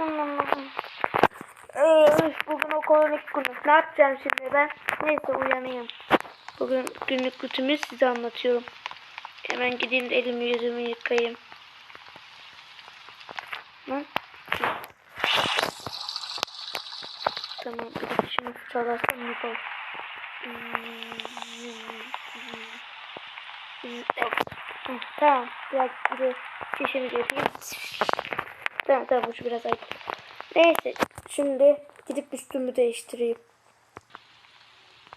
Ee, bugün okulun ilk günü. Ne yapacağım şimdi ben? Neyse uyanayım. Bugün günlük rutimi size anlatıyorum. Hemen gideyim de elimi yüzümü yıkayayım. Hı? Tamam bir de şimdi fırçalarsam ne olur? Evet. Tamam biraz bir de çişimi yapayım. Tamam tamam şu biraz ayıp. Neyse şimdi gidip üstümü değiştireyim.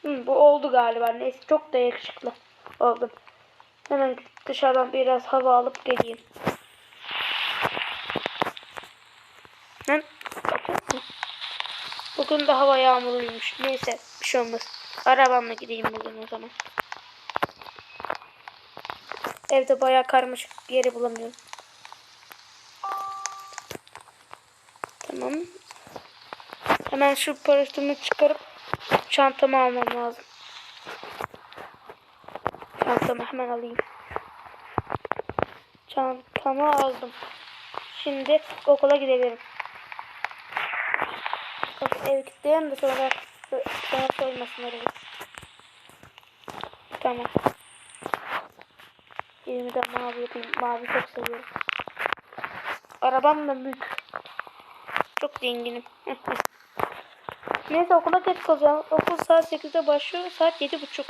Hı, bu oldu galiba. Neyse çok da yakışıklı oldum. Hemen dışarıdan biraz hava alıp geleyim. Bugün de hava yağmurluymuş. Neyse bir şey olmaz. Arabamla gideyim bugün o zaman. Evde bayağı karmaşık yeri bulamıyorum. Tamam. Hemen şu paraşütümü çıkarıp çantamı almam lazım. Çantamı hemen alayım. Çantamı aldım. Şimdi okula gidebilirim. Ev kilitleyelim de sonra sonra soymasın orayı. Tamam. Elimi de mavi yapayım. Mavi çok seviyorum. Arabam da büyük. Çok zenginim. Neyse okula geç kalacağım. Okul saat 8'de başlıyor. Saat 7.30.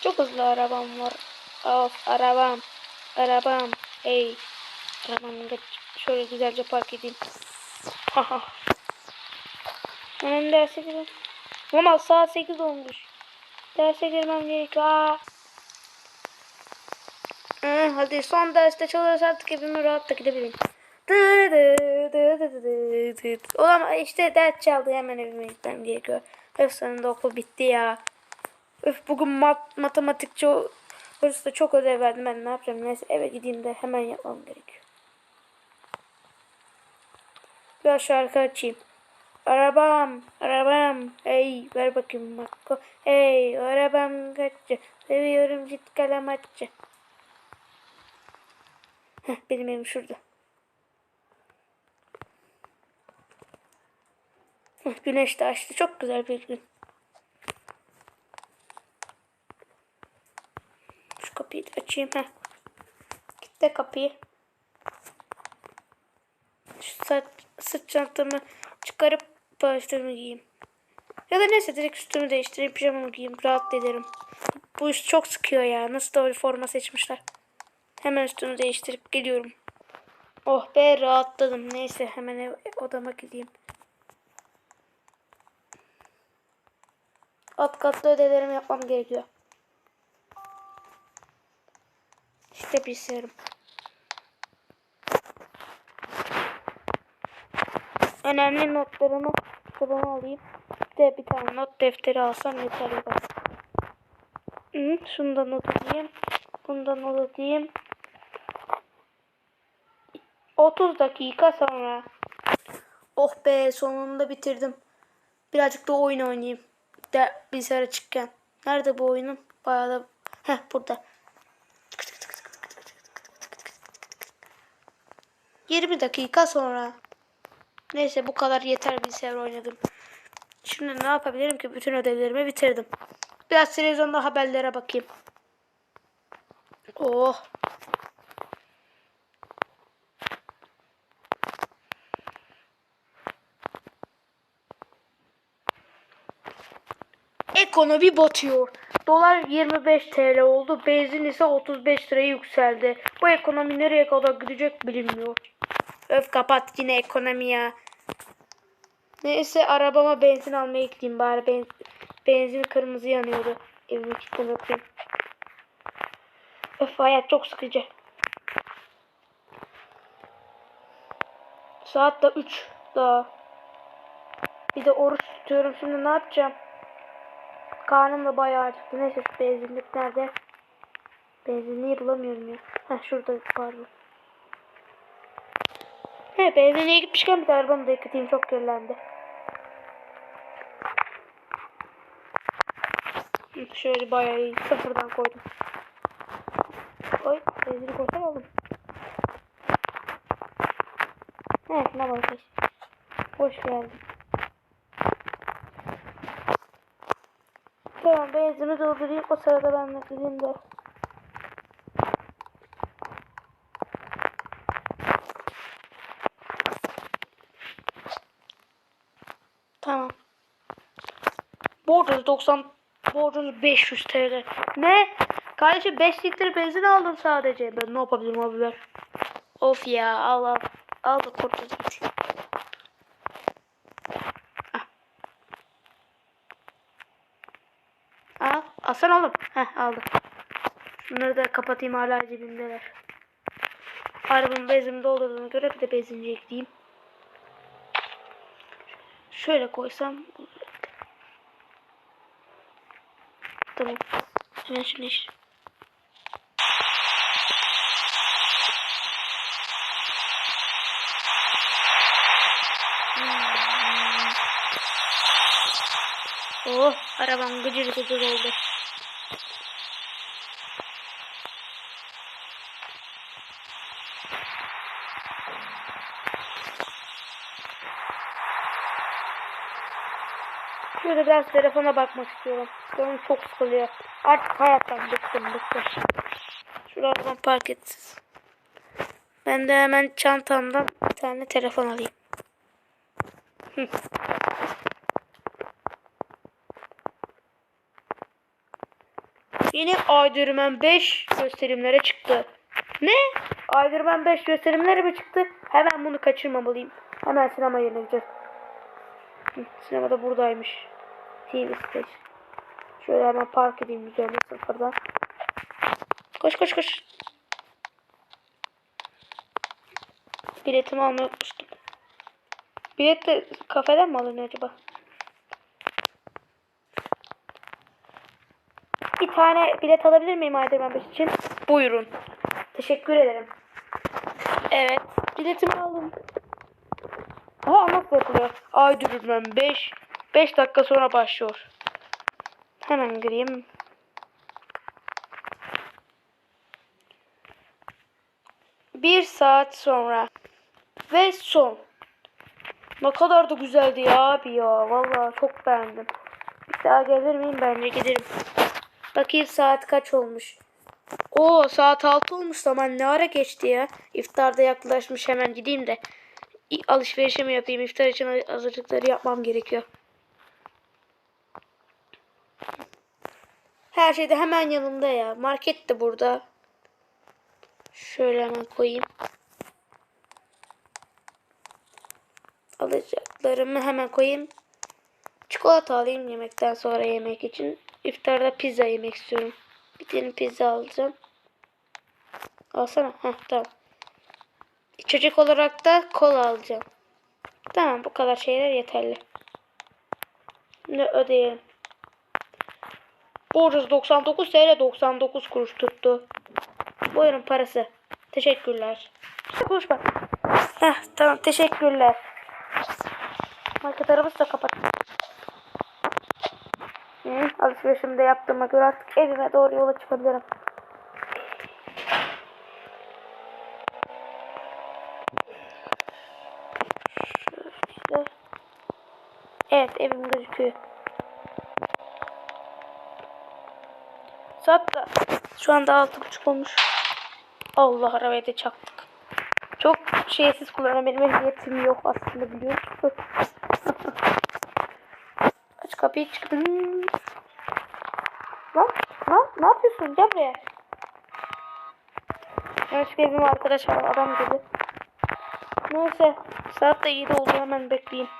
Çok hızlı arabam var. Of arabam. Arabam. Ey. Arabamı geç. Şöyle güzelce park edeyim. Haha. Hemen derse girelim. Ama saat 8 olmuş. Derse girmem gerekiyor. Aa. Hı, hadi son derste çalışırsa artık evime rahat da gidebilirim. Ulan işte ders çaldı hemen evime gitmem gerekiyor. Öf sonunda okul bitti ya. Öf bugün mat matematikçi hocası da çok ödev verdim ben ne yapacağım neyse eve gideyim de hemen yapmam gerekiyor. Biraz şarkı açayım. Arabam, arabam, hey ver bakayım Makko. Hey arabam kaççı, seviyorum cit kalamatçı. Heh, benim evim şurada. Heh, güneş de açtı, çok güzel bir gün. Şu kapıyı da açayım. Heh. Kitle kapıyı. Şu saç, sırt çantamı çıkarıp başlarımı giyeyim. Ya da neyse direkt üstümü değiştireyim pijamamı giyeyim rahat ederim. Bu iş çok sıkıyor ya. Nasıl da forma seçmişler. Hemen üstümü değiştirip geliyorum. Oh be rahatladım. Neyse hemen ev, odama gideyim. Alt katta ödevlerimi yapmam gerekiyor. İşte bilgisayarım. Önemli notlarımı kitabıma alayım. Bir de bir tane not defteri alsam yeterli bak. Hı, şunu da not edeyim. Bunu da not edeyim. 30 dakika sonra. Oh be sonunda bitirdim. Birazcık da oyun oynayayım. De bilgisayara çıkken. Nerede bu oyunum? Bayağı da... Heh burada. 20 dakika sonra. Neyse bu kadar yeter bilgisayar oynadım. Şimdi ne yapabilirim ki? Bütün ödevlerimi bitirdim. Biraz televizyonda haberlere bakayım. Oh. Ekonomi batıyor. Dolar 25 TL oldu. Benzin ise 35 liraya yükseldi. Bu ekonomi nereye kadar gidecek bilinmiyor. Öf kapat yine ekonomi ya. Neyse arabama benzin almaya gideyim bari. Ben, benzin kırmızı yanıyordu. Evimi kilitlen yapayım. Öf hayat çok sıkıcı. Saat da 3 daha. Bir de oruç tutuyorum. Şimdi ne yapacağım? Karnım da bayağı acıktı. Neyse şu benzinlik nerede? Benzinliği bulamıyorum ya. Heh şurada pardon. He benzinliğe gitmişken bir de arabamı da yıkatayım. Çok kirlendi. Şöyle bayağı iyi. Sıfırdan koydum. Koy. Benzini koysana oğlum. He şuna bak. Hoş geldin. Tamam benzini doldurayım. O sırada ben de sizin de. Tamam. Borcunuz 90 borcunuz 500 TL. Ne? Kardeşim 5 litre benzin aldım sadece. Ben ne yapabilirim abi ver. Of ya al al. Al da kurtul git. Ah. Al. Alsana oğlum. Heh aldım. Şunları da kapatayım hala cebimdeler. Arabanın benzin doldurduğuna göre bir de benzinci ekleyeyim. Şöyle koysam. Tamam. Hemen şunu iş. Oh, arabam gıcır gıcır oldu. Şöyle biraz telefona bakmak istiyorum. Canım çok sıkılıyor. Artık hayattan bıktım bıktım. Arabanı park et. Ben de hemen çantamdan bir tane telefon alayım. Hı. Yine Aydırmen 5 gösterimlere çıktı. Ne? Aydırmen 5 gösterimlere mi çıktı? Hemen bunu kaçırmamalıyım. Hemen sinema yerine gideceğiz. Hı, Sinema da buradaymış. TV station. Şöyle hemen park edeyim üzerine sıfırdan. Koş koş koş. Biletimi almayı unutmuştum. Bilet de kafeden mi alınıyor acaba? Bir tane bilet alabilir miyim Aydemir Bey için? Buyurun. Teşekkür ederim. Evet. Biletimi aldım. Aha nasıl yapılıyor? Aydürmen 5. 5 dakika sonra başlıyor. Hemen gireyim. Bir saat sonra. Ve son. Ne kadar da güzeldi ya abi ya. Vallahi çok beğendim. Bir daha gelir miyim? Bence giderim. Bakayım saat kaç olmuş. Oo saat 6 olmuş zaman ne ara geçti ya. İftarda yaklaşmış hemen gideyim de. Alışverişimi yapayım. İftar için hazırlıkları yapmam gerekiyor. Her şey de hemen yanımda ya. Market de burada. Şöyle hemen koyayım. Alacaklarımı hemen koyayım. Çikolata alayım yemekten sonra yemek için. İftarda pizza yemek istiyorum. Bir tane pizza alacağım. Alsana. Heh, tamam. İçecek olarak da kola alacağım. Tamam bu kadar şeyler yeterli. Şimdi ödeyelim. Borcuz 99 TL 99 kuruş tuttu. Buyurun parası. Teşekkürler. Konuşma. Heh, tamam teşekkürler. Market arabası da kapat. Hı, alışverişimi de yaptığıma göre artık evime doğru yola çıkabilirim. Şöyle. Evet evim gözüküyor. Saat da şu anda altı buçuk olmuş. Allah arabaya da çaktık. Çok şeysiz kullanan benim ehliyetim yok aslında biliyor musun? Aç kapıyı çıktım. Lan, lan ne yapıyorsun? Gel buraya. Yanlışlıkla evime arkadaş var. Adam dedi. Neyse. Saat de 7 oldu. Hemen bekleyeyim.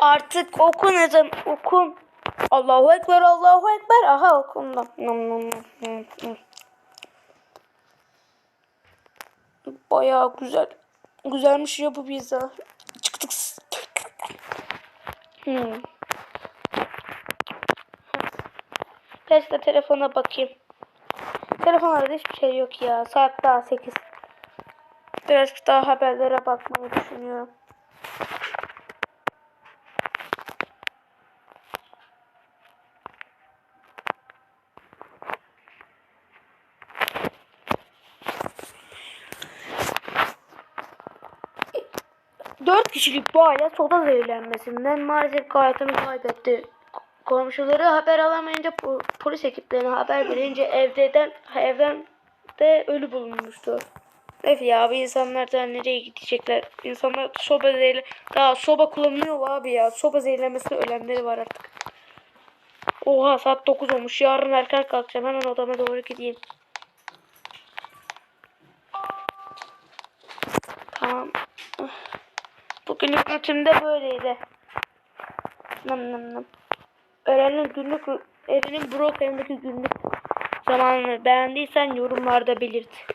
Artık okun ezan okun. Allahu Ekber, Allahu Ekber. Aha okundu. Nom, nom, nom, nom, nom. Bayağı güzel. Güzelmiş ya bu pizza. Çıktık. Hmm. Da telefona bakayım. Telefonlarda hiçbir şey yok ya. Saat daha 8. Birazcık daha haberlere bakmayı düşünüyorum. Kişilik bu aile soda zehirlenmesinden maalesef hayatını kaybetti. Komşuları haber alamayınca po- polis ekiplerine haber verince evden evden de ölü bulunmuştu. Evet ya bu insanlar da nereye gidecekler? İnsanlar soba zehirle daha soba kullanılıyor abi ya. Soba zehirlenmesi ölenleri var artık. Oha saat 9 olmuş. Yarın erken kalkacağım. Hemen odama doğru gideyim. Tamam. Bugünlük rutinimde böyleydi. Nam nam nam. Öğrenin günlük, Eren'in blog evindeki günlük zamanını beğendiysen yorumlarda belirt.